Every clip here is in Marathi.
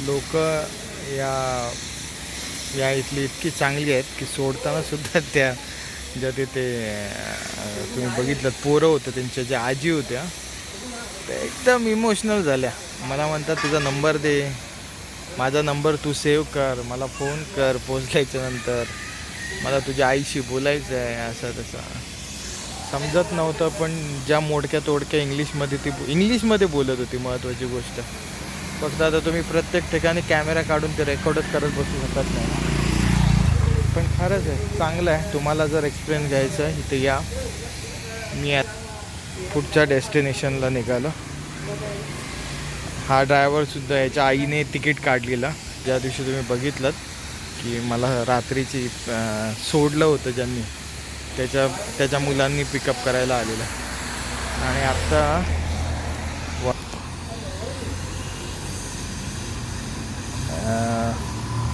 लोक या या इथली इतकी चांगली आहेत की सोडताना सुद्धा त्या ज्या तिथे तुम्ही बघितलं पोरं होतं त्यांच्या ज्या आजी होत्या त्या एकदम इमोशनल झाल्या. मला म्हणतात तुझा नंबर दे. माझा नंबर तू सेव्ह कर. मला फोन कर पोचल्याच्या नंतर. मला तुझ्या आईशी बोलायचं आहे असं तसं. समजत नव्हतं पण ज्या मोडक्या तोडक्या इंग्लिशमध्ये ती इंग्लिशमध्ये बोलत होती महत्त्वाची गोष्ट. फक्त आता तुम्ही प्रत्येक ठिकाणी कॅमेरा काढून ते रेकॉर्डच करत बसू शकत नाही पण खरंच आहे चांगलं आहे. तुम्हाला जर एक्सपिरियन्स घ्यायचा आहे इथे या. मी आत पुढच्या डेस्टिनेशनला निघालो. हा ड्रायव्हरसुद्धा याच्या आईने तिकीट काढलेलं. ज्या दिवशी तुम्ही बघितलं की मला रात्रीची सोडलं होतं ज्यांनी त्याच्या त्याच्या मुलांनी पिकअप करायला आलेलं. आणि आत्ता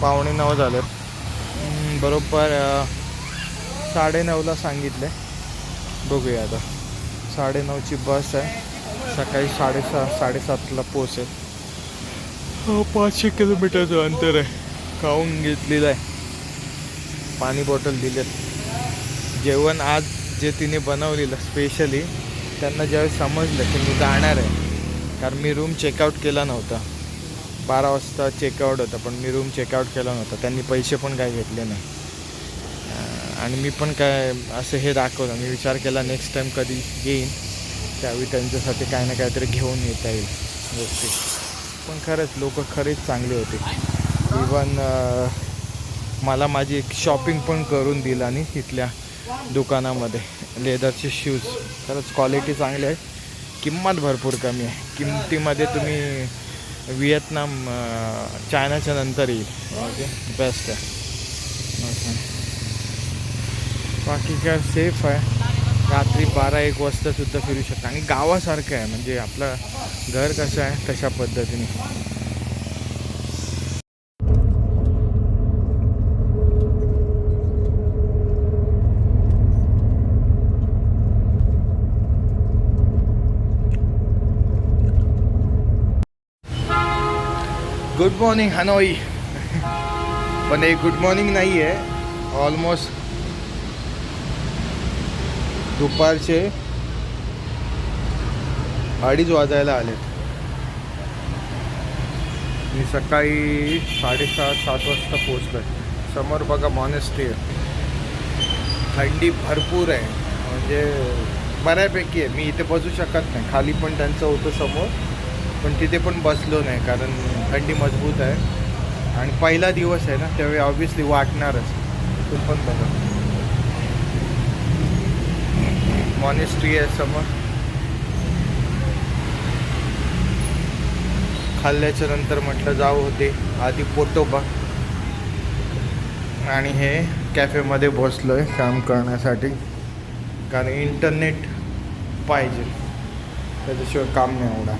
पावणे नऊ झालं बरोबर साडेनऊला सांगितलं. बघूया आता. साडेनऊची बस आहे. सकाळी साडेसहा साडेसातला पोचेल हो पाचशे किलोमीटरचं अंतर आहे. खाऊन घेतलेलं आहे. पाणी बॉटल दिलेत. जेवण आज जे तिने बनवलेलं स्पेशली त्यांना ज्यावेळेस समजलं की मी जाणार आहे कारण मी रूम चेकआउट केला नव्हता. बारा वाजता चेकआउट होता पण मी रूम चेकआउट केला नव्हता. त्यांनी पैसे पण काय घेतले नाही. आणि मी पण काय असं हे दाखवलं. मी विचार केला नेक्स्ट टाईम कधी येईन त्यावेळी त्यांच्यासाठी काय ना काहीतरी घेऊन येता येईल. गोष्टी. पण खरंच लोक खरेच चांगले होते. इवन मला माझी एक शॉपिंग पण करून दिलं आणि तिथल्या दुकानामध्ये. लेदरचे शूज खरंच क्वालिटी चांगली आहे. किंमत भरपूर कमी आहे. किमतीमध्ये तुम्ही व्हिएतनाम चायनाच्या नंतर येईल ओके. बेस्ट आहे. बाकी काय सेफ आहे. रात्री बारा एक वाजता सुद्धा फिरू शकता. आणि गावासारखं आहे. म्हणजे आपलं घर कसं आहे तशा पद्धतीने. गुड मॉर्निंग हनोई पण हे गुड मॉर्निंग नाही आहे ऑलमोस्ट दुपारचे अडीच वाजायला आलेत. मी सकाळी साडेसात सात वाजता पोचलो आहे समोर बघा मॉनेस्ट्री आहे. थंडी भरपूर आहे. म्हणजे बऱ्यापैकी आहे. मी इथे बसू शकत नाही. खाली पण त्यांचं होतं समोर. पण तिथे पण बसलो नाही कारण थंडी मजबूत आहे. आणि पहिला दिवस आहे ना त्यावेळी ऑब्विसली वाटणारच. तू पण बघा. मॉनेस्ट्री आहे समोर. खाल्ल्याच्या नंतर म्हटलं जाऊ होते आधी पोटोबा आणि हे कॅफेमध्ये बसलो आहे काम करण्यासाठी. कारण इंटरनेट पाहिजे. त्याच्याशिवाय काम नाही एवढा